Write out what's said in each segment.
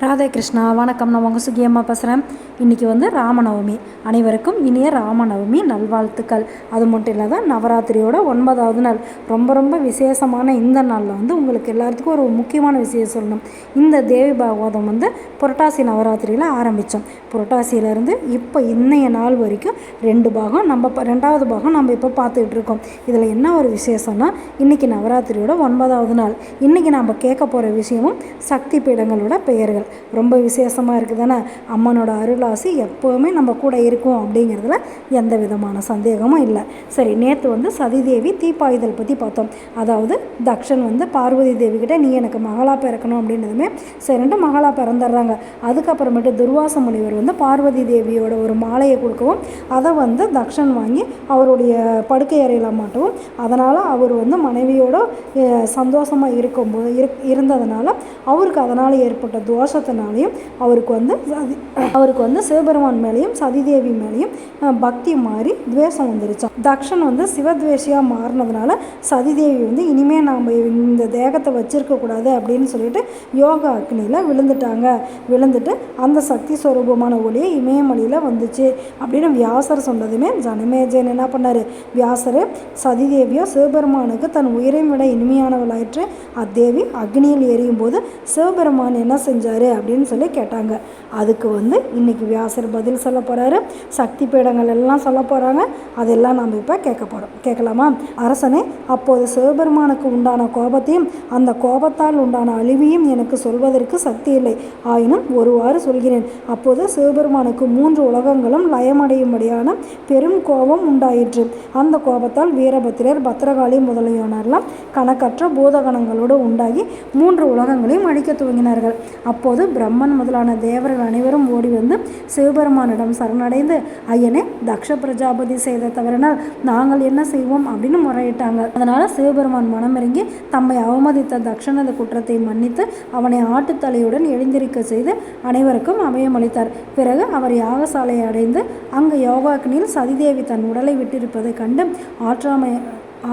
ராதே கிருஷ்ணா வணக்கம். நான் உங்கள் சுகியம்மா பேசுகிறேன் இன்றைக்கி வந்து ராமநவமி. அனைவருக்கும் இனிய ராமநவமி நல்வாழ்த்துக்கள். அது மட்டும் இல்லாத நவராத்திரியோட ஒன்பதாவது நாள். ரொம்ப ரொம்ப விசேஷமான இந்த நாளில் வந்து உங்களுக்கு எல்லாத்துக்கும் ஒரு முக்கியமான விஷயம் சொல்லணும். இந்த தேவி பாகவதம் வந்து புரட்டாசி நவராத்திரியில் ஆரம்பித்தோம் புரட்டாசியிலேருந்து இப்போ இன்னைய நாள் வரைக்கும் ரெண்டு பாகம் நம்ம இப்போ ரெண்டாவது பாகம் நம்ம இப்போ பார்த்துக்கிட்டு இருக்கோம். இதில் என்ன ஒரு விசேஷம்னா இன்றைக்கி நவராத்திரியோட ஒன்பதாவது நாள். இன்றைக்கி நம்ம கேட்க போகிற விஷயமும் சக்தி பீடங்களோட பெயர்கள். ரொம்ப விசேஷமாக இருக்குது தானே அம்மனோட அருளாசி எப்போவுமே நம்ம கூட இருக்கும் அப்படிங்கிறதுல எந்த விதமான சந்தேகமும் இல்லை. சரி நேற்று வந்து சதிதேவி தீப்பாயுதல் பற்றி பார்த்தோம். அதாவது தக்ஷன் வந்து பார்வதி தேவி கிட்ட நீ எனக்கு மகளா பிறக்கணும் அப்படின்னதுமே சரின்ட்டு மகளா பிறந்துடுறாங்க. அதுக்கப்புறமேட்டு துர்வாச முனிவர் வந்து பார்வதி தேவியோட ஒரு மாலையை கொடுக்கவும் அதை வந்து தக்ஷன் வாங்கி அவருடைய படுக்கை அறையில் மாட்டவும் அதனால் அவர் வந்து மனைவியோட சந்தோஷமாக இருக்கும்போது இருந்ததுனால அவருக்கு அதனால் ஏற்பட்ட தோஷத்தினாலையும் அவருக்கு வந்து சதி அவருக்கு வந்து சிவபெருமான் மேலேயும் சதிதேவி மேலேயும் பக்தி மாறி துவேஷம் வந்துருச்சான் தக்ஷன் வந்து சிவத்வேஷியாக மாறினதுனால சதிதேவி வந்து இனிமேல் நாம் இந்த தேகத்தை வச்சிருக்கக்கூடாது அப்படின்னு சொல்லிட்டு யோகா அக்னியில் விழுந்துட்டாங்க. விழுந்துட்டு அந்த சக்தி ஸ்வரூபமான ஒளியை இமயமலையில் வந்துச்சு அப்படின்னு வியாசர் சொன்னதுமே ஜனமேஜன் என்ன பண்ணார்? வியாசர் சதிதேவியோ சிவபெருமானுக்கு தன் உயிரை விட இனிமையானவளாயிற்று. அத்தேவி அக்னியில் எரியும் போது சிவபெருமான் என்ன செஞ்சார்? அப்படின்னு சொல்லி கேட்டாங்க. அதுக்கு வந்து இன்னைக்கு வியாசர் பதில் சொல்ல போகிறாரு சக்தி பீடங்கள் எல்லாம் சொல்ல போகிறாங்க அதெல்லாம் நம்ம இப்போ கேட்க போகிறோம் கேட்கலாமா? அரசனே அப்போது சிவபெருமானுக்கு உண்டான கோபத்தையும் அந்த கோபத்தால் உண்டான அழிவையும் எனக்கு சொல்வதற்கு சக்தி இல்லை. ஆயினும் ஒருவாறு சொல்கிறேன். அப்போது சிவபெருமானுக்கு மூன்று உலகங்களும் லயமடையும்படியான பெரும் கோபம் உண்டாயிற்று. அந்த கோபத்தால் வீரபத்திரர் பத்திரகாளி முதலியோனர்லாம் கணக்கற்ற பூதகணங்களோடு உண்டாகி மூன்று உலகங்களையும் அழிக்க துவங்கினார்கள். அப்போது பிரம்மன் முதலான தேவர்கள் அனைவரும் ஓடி வந்து சிவபெருமானிடம் சரணடைந்து ஐயனே தக்ஷ பிரஜாபதி செய்த தவறினால் நாங்கள் என்ன செய்வோம்? அப்படின்னு முறையிட்டாங்க. அதனால சிவபெருமான் மனமிறங்கி தம்மை அவமதித்த தக்ஷனது குற்றத்தை மன்னித்து அவனை ஆட்டுத்தலையுடன் எழுந்திருக்க செய்து அனைவருக்கும் அமயமளித்தார் பிறகு அவர் யாகசாலையை அடைந்து அங்கு யோகாக்னியில் சதிதேவி தன் உடலை விட்டிருப்பதைக் கண்டு ஆற்றாமை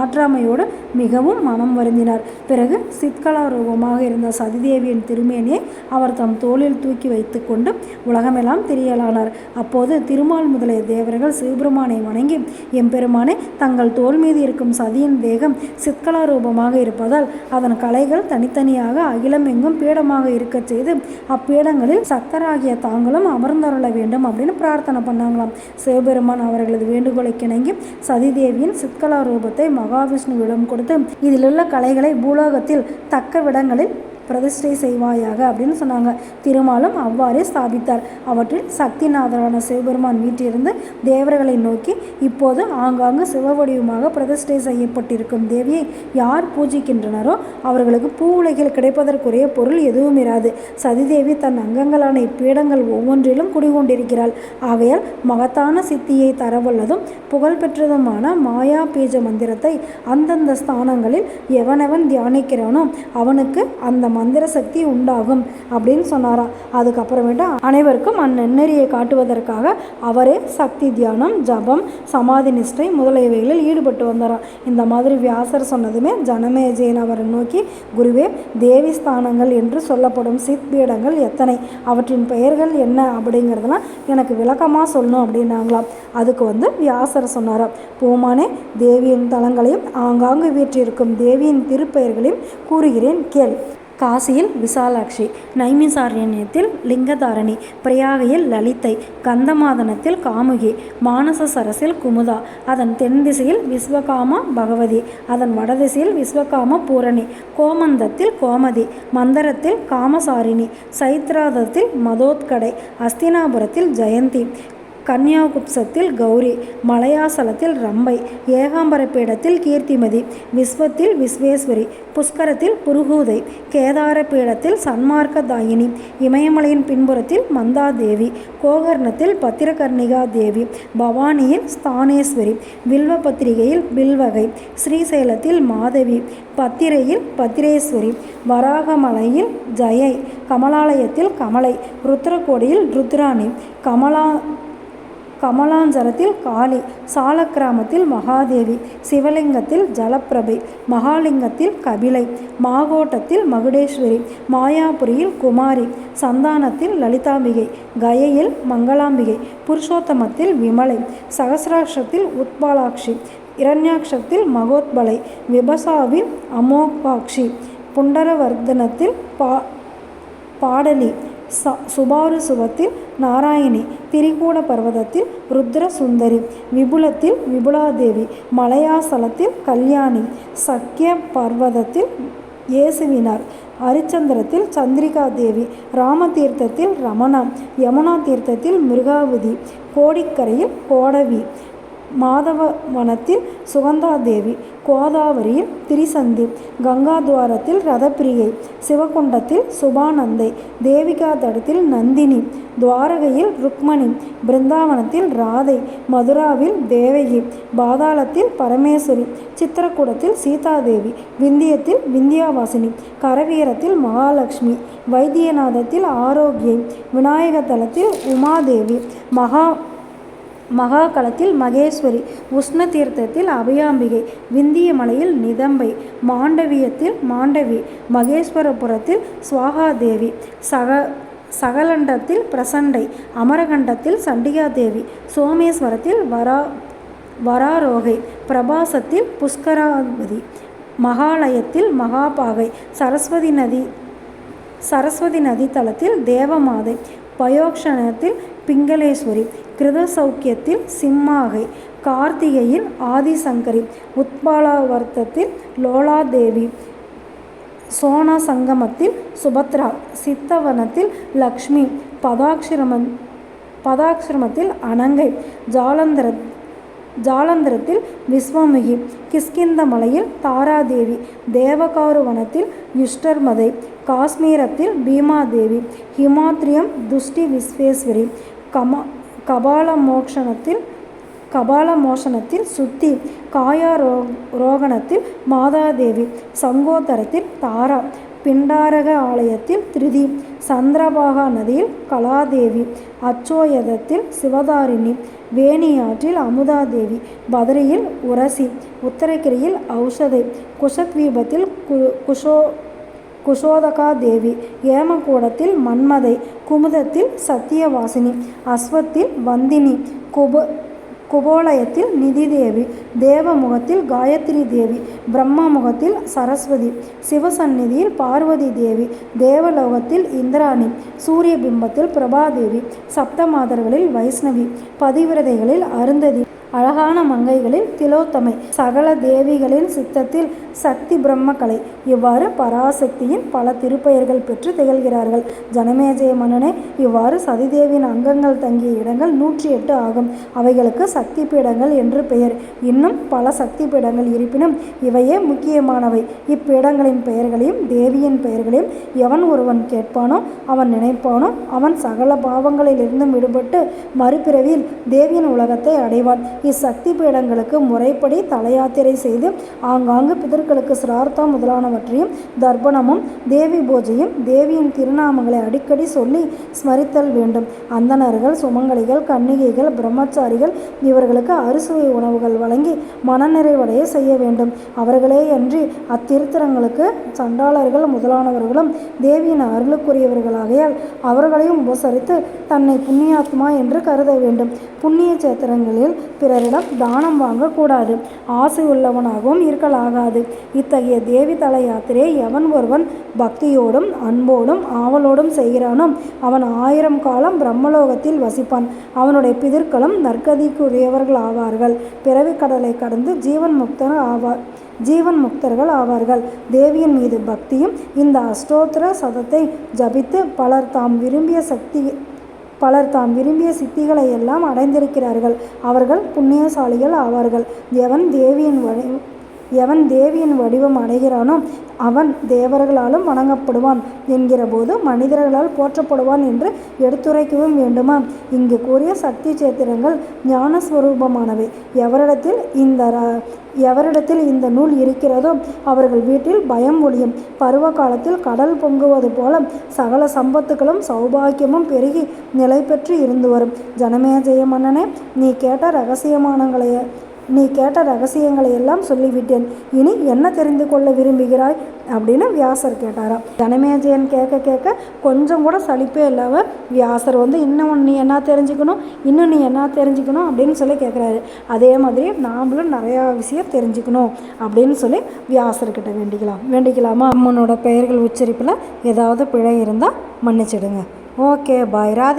ஆற்றாமையோடு மிகவும் மனம் வருந்தினார். பிறகு சித்கலா ரூபமாக இருந்த சதிதேவியின் திருமேனியை அவர் தம் தோளில் தூக்கி வைத்துக்கொண்டு உலகமெல்லாம் திரியலானார். அப்போது திருமால் முதலிய தேவர்கள் சிவபெருமானை வணங்கி எம்பெருமானே தங்கள் தோல் மீது இருக்கும் சதியின் தேகம் சித்கலா ரூபமாக இருப்பதால் அதன் கலைகள் தனித்தனியாக அகிலம் எங்கும் பீடமாக இருக்கச் செய்து அப்பீடங்களில் சக்கராகிய தாங்களும் அமர்ந்தருள வேண்டும் அப்படின்னு பிரார்த்தனை பண்ணாங்களாம். சிவபெருமான் அவர்களது வேண்டுகோளை கிணங்கி சதிதேவியின் சித்கலா ரூபத்தை மகாவிஷ்ணுவிடம் கொடுத்து இதிலுள்ள கலைகளை பூலோகத்தில் தக்க விடங்களில் பிரதிஷ்டை செய்வாயாக அப்படின்னு சொன்னாங்க. திருமாலும் அவ்வாறே ஸ்தாபித்தார் அவற்றில் சக்திநாதரான சிவபெருமான் வீட்டிலிருந்து தேவர்களை நோக்கி இப்போது ஆங்காங்கு சிவவடிவமாக பிரதிஷ்டை செய்யப்பட்டிருக்கும் தேவியை யார் பூஜிக்கின்றனரோ அவர்களுக்கு பூ உலகில் கிடைப்பதற்குரிய பொருள் எதுவும் இராது. சதிதேவி தன் அங்கங்களான இப்பீடங்கள் ஒவ்வொன்றிலும் குடிகொண்டிருக்கிறாள். ஆகையால் மகத்தான சித்தியை தரவல்லதும் புகழ்பெற்றதுமான மாயா பீஜ மந்திரத்தை அந்தந்த ஸ்தானங்களில் எவனெவன் தியானிக்கிறானோ அவனுக்கு அந்த மந்திர சக்தி உண்டாகும் அப்படின்னு சொன்னாராம் அதுக்கப்புறமேட்டு அனைவருக்கும் அந்நெறியை காட்டுவதற்காக அவரே சக்தி தியானம் ஜபம் சமாதி நிஷ்டை முதலியவைகளில் ஈடுபட்டு வந்தாராம் இந்த மாதிரி வியாசர் சொன்னதுமே ஜனமேஜயன் அவரை நோக்கி குருவே தேவி ஸ்தானங்கள் என்று சொல்லப்படும் சித் பீடங்கள் எத்தனை? அவற்றின் பெயர்கள் என்ன? அப்படிங்கிறதெல்லாம் எனக்கு விளக்கமாக சொல்லணும் அப்படின்னாங்களாம். அதுக்கு வந்து வியாசர் சொன்னாராம் பூமானே தேவியின் தலங்களையும் ஆங்காங்கு வீற்றிருக்கும் தேவியின் திருப்பெயர்களையும் கூறுகிறேன் கேள். காசியில் விசாலாட்சி நைமிசாரண்யத்தில் லிங்கதாரணி பிரயாகையில் லலிதை கந்தமாதனத்தில் காமுகி மானச சரசில் குமுதா அதன் தென் திசையில் விஸ்வகாமா பகவதி அதன் வடதிசையில் விஸ்வகாம பூரணி கோமந்தத்தில் கோமதி மந்தரத்தில் காமசாரிணி சைத்ராதத்தில் மதோத்கடை அஸ்தினாபுரத்தில் ஜெயந்தி கன்யாகுப்சத்தில் கௌரி மலையாசலத்தில் ரம்பை ஏகாம்பரப்பீடத்தில் கீர்த்திமதி விஸ்வத்தில் விஸ்வேஸ்வரி புஷ்கரத்தில் புருகூதை கேதாரப்பீடத்தில் சன்மார்க்கதாயினி இமயமலையின் பின்புறத்தில் மந்தாதேவி கோகர்ணத்தில் பத்திரகர்ணிகா தேவி பவானியில் ஸ்தானேஸ்வரி வில்வ பத்திரிகையில் பில்வகை ஸ்ரீசைலத்தில் மாதவி பத்திரையில் பத்திரேஸ்வரி வராகமலையில் ஜெயை கமலாலயத்தில் கமலை ருத்ரகோடியில் ருத்ராணி கமலா கமலாஞ்சலத்தில் காளி சாலக்கிராமத்தில் மகாதேவி சிவலிங்கத்தில் ஜலப்பிரபை மகாலிங்கத்தில் கபிலை மாகோட்டத்தில் மகுடேஸ்வரி மாயாபுரியில் குமாரி சந்தானத்தில் லலிதாம்பிகை கயையில் மங்களாம்பிகை புருஷோத்தமத்தில் விமலை சகசிராட்சத்தில் உத்பாலாட்சி இரண்யாட்சத்தில் மகோத்பலை விபசாவில் அமோகாட்சி புண்டரவர்தனத்தில் பா பாடலி ச சுபாருசுவத்தில் நாராயணி திரிகூட பர்வதத்தில் ருத்ர சுந்தரி விபுலத்தில் விபுலாதேவி மலையாசலத்தில் கல்யாணி சக்கிய பர்வதத்தில் இயேசுவினார் ஹரிச்சந்திரத்தில் சந்திரிகா தேவி ராமதீர்த்தத்தில் ரமணா யமுனா தீர்த்தத்தில் மிருகாவதி கோடிக்கரையில் கோடவி மாதவவனத்தில் சுகந்தாதேவி கோதாவரியில் திரிசந்தி கங்காத்வாரத்தில் ரதப்பிரியை சிவகுண்டத்தில் சுபானந்தை தேவிகா தடத்தில் நந்தினி துவாரகையில் ருக்மணி பிருந்தாவனத்தில் ராதை மதுராவில் தேவகி பாதாளத்தில் பரமேஸ்வரி சித்திரக்கூடத்தில் சீதாதேவி விந்தியத்தில் விந்தியாவாசினி கரவீரத்தில் மகாலட்சுமி வைத்தியநாதத்தில் ஆரோக்கியை விநாயக தலத்தில் உமாதேவி மகா மகாகலத்தில் மகேஸ்வரி உஷ்ண தீர்த்தத்தில் அபயாம்பிகை விந்திய மலையில் நிதம்பை மாண்டவியத்தில் மாண்டவி மகேஸ்வரபுரத்தில் சுவாகாதேவி சக சகலண்டத்தில் பிரசண்டை அமரகண்டத்தில் சண்டிகாதேவி சோமேஸ்வரத்தில் வரா வராரோகை பிரபாசத்தில் புஷ்கராபதி மகாலயத்தில் மகாபாகை சரஸ்வதி நதி சரஸ்வதி நதி தலத்தில் தேவமாதை பயோக்ஷணத்தில் பிங்களேஸ்வரி கிருதசௌக்கியத்தில் சிம்மாகை கார்த்திகையில் ஆதிசங்கரி உத்பாலாவர்த்தத்தில் லோலாதேவி சோனா சங்கமத்தில் சுபத்ரா சித்தவனத்தில் லக்ஷ்மி பதாக்ஷிரமன் பதாக்ஷிரமத்தில் அனங்கை ஜாலந்தர ஜாலந்திரத்தில் விஸ்வமுகி கிஷ்கிந்த மலையில் தாராதேவி தேவகாருவனத்தில் யுஷ்டர்மதை காஷ்மீரத்தில் பீமாதேவி ஹிமாத்ரியம் துஷ்டி விஸ்வேஸ்வரி கமா கபாலமோக்ஷணத்தில் கபாலமோசனத்தில் சுத்தி காயா ரோ ரோகணத்தில் மாதாதேவி சங்கோத்தரத்தில் தாரா பிண்டாரக ஆலயத்தில் திருதி சந்திரபாகா நதியில் கலாதேவி அச்சோயதத்தில் சிவதாரிணி வேணியாற்றில் அமுதாதேவி பதரியில் உரசி உத்தரகிரியில் ஔஷதை குஷத்வீபத்தில் கு குஷோ குஷோதகா தேவி ஏமகூடத்தில் மன்மதை குமுதத்தில் சத்தியவாசினி அஸ்வத்தில் வந்தினி குப குபோலயத்தில் நிதி தேவி தேவமுகத்தில் காயத்ரி தேவி பிரம்மமுகத்தில் சரஸ்வதி சிவசந்நிதியில் பார்வதி தேவி தேவலோகத்தில் இந்திராணி சூரிய பிம்பத்தில் பிரபாதேவி சப்தமாதர்களில் வைஷ்ணவி பதிவிரதைகளில் அருந்ததி அழகான மங்கைகளில் திலோத்தமை சகல தேவிகளின் சித்தத்தில் சக்தி பிரம்மகலை இவ்வாறு பராசக்தியின் பல திருப்பெயர்கள் பெற்று திகழ்கிறார்கள். ஜனமேஜய மன்னனே இவ்வாறு சதிதேவியின் அங்கங்கள் தங்கிய இடங்கள் நூற்றி எட்டு ஆகும். அவைகளுக்கு சக்தி பீடங்கள் என்று பெயர். இன்னும் பல சக்தி பீடங்கள் இருப்பினும் இவையே முக்கியமானவை. இப்பீடங்களின் பெயர்களையும் தேவியின் பெயர்களையும் எவன் ஒருவன் கேட்பானோ அவன் நினைப்பானோ அவன் சகல பாவங்களிலிருந்தும் விடுபட்டு மறுபிறவியில் தேவியின் உலகத்தை அடைவான். இச்சக்தி பீடங்களுக்கு முறைப்படி தலையாத்திரை செய்து ஆங்காங்கு பிதர்களுக்கு சிரார்த்தம் முதலானவற்றையும் தர்ப்பணமும் தேவி பூஜையும் தேவியின் திருநாமங்களை அடிக்கடி சொல்லி ஸ்மரித்தல் வேண்டும். அந்தணர்கள் சுமங்கலிகள் கன்னிகைகள் பிரம்மச்சாரிகள் இவர்களுக்கு அறுசுவை உணவுகள் வழங்கி மனநிறைவடைய செய்ய வேண்டும். அவர்களே அன்றி அத்திருத்தரங்களுக்கு சண்டாளர்கள் முதலானவர்களும் தேவியின் அருளுக்குரியவர்களாகையால் அவர்களையும் உபசரித்து தன்னை புண்ணியாத்மா என்று கருத வேண்டும். புண்ணிய சேத்திரங்களில் பிறரிடம் தானம் வாங்கக்கூடாது. ஆசை உள்ளவனாகவும் இருக்கலாகாது. இத்தகைய தேவி தல யாத்திரையை எவன் ஒருவன் பக்தியோடும் அன்போடும் ஆவலோடும் செய்கிறானோ அவன் ஆயிரம் காலம் பிரம்மலோகத்தில் வசிப்பான். அவனுடைய பிதர்களும் நற்கதிக்குரியவர்கள் ஆவார்கள் பிறவி கடலை கடந்து ஜீவன் முக்தர் ஆவார் ஜீவன் முக்தர்கள் ஆவார்கள். தேவியின் மீது பக்தியும் இந்த அஷ்டோத்திர சதத்தை ஜபித்து பலர் தாம் விரும்பிய சக்தி பலர் தாம் விரும்பிய சித்திகளை எல்லாம் அடைந்திருக்கிறார்கள். அவர்கள் புண்ணியசாலிகள் ஆவார்கள். எவன் தேவியின் வழி எவன் தேவியின் வடிவம் அடைகிறானோ அவன் தேவர்களாலும் வணங்கப்படுவான் என்கிற போது மனிதர்களால் போற்றப்படுவான் என்று எடுத்துரைக்கவும் வேண்டுமா? இங்கு கூறிய சக்தி சேத்திரங்கள் ஞானஸ்வரூபமானவை. எவரிடத்தில் இந்த ர- எவரிடத்தில் இந்த நூல் இருக்கிறதோ அவர்கள் வீட்டில் பயம் ஒழியும். பருவ காலத்தில் கடல் பொங்குவது போல சகல சம்பத்துகளும் சௌபாக்கியமும் பெருகி நிலை பெற்று இருந்து வரும். ஜனமேஜய மன்னனே நீ கேட்ட ரகசியமானங்களையே நீ கேட்ட ரகசியங்களை எல்லாம் சொல்லிவிட்டேன். இனி என்ன தெரிந்து கொள்ள விரும்புகிறாய்? அப்படின்னு வியாசர் கேட்டாராம். தனமேஜயன் கேட்க கேட்க கொஞ்சம் கூட சலிப்பே இல்லாமல் வியாசர் வந்து இன்னும் நீ என்ன தெரிஞ்சுக்கணும்? இன்னும் நீ என்ன தெரிஞ்சுக்கணும்? அப்படின்னு சொல்லி கேட்குறாரு. அதே மாதிரி நாமளும் நிறையா விஷயம் தெரிஞ்சுக்கணும் அப்படின்னு சொல்லி வியாசர்கிட்ட வேண்டிக்கலாம். வேண்டிக்கலாமா? அம்மனோட பெயர்கள் உச்சரிப்பில் ஏதாவது பிழை இருந்தால் மன்னிச்சிடுங்க. Okay bye. ராதே.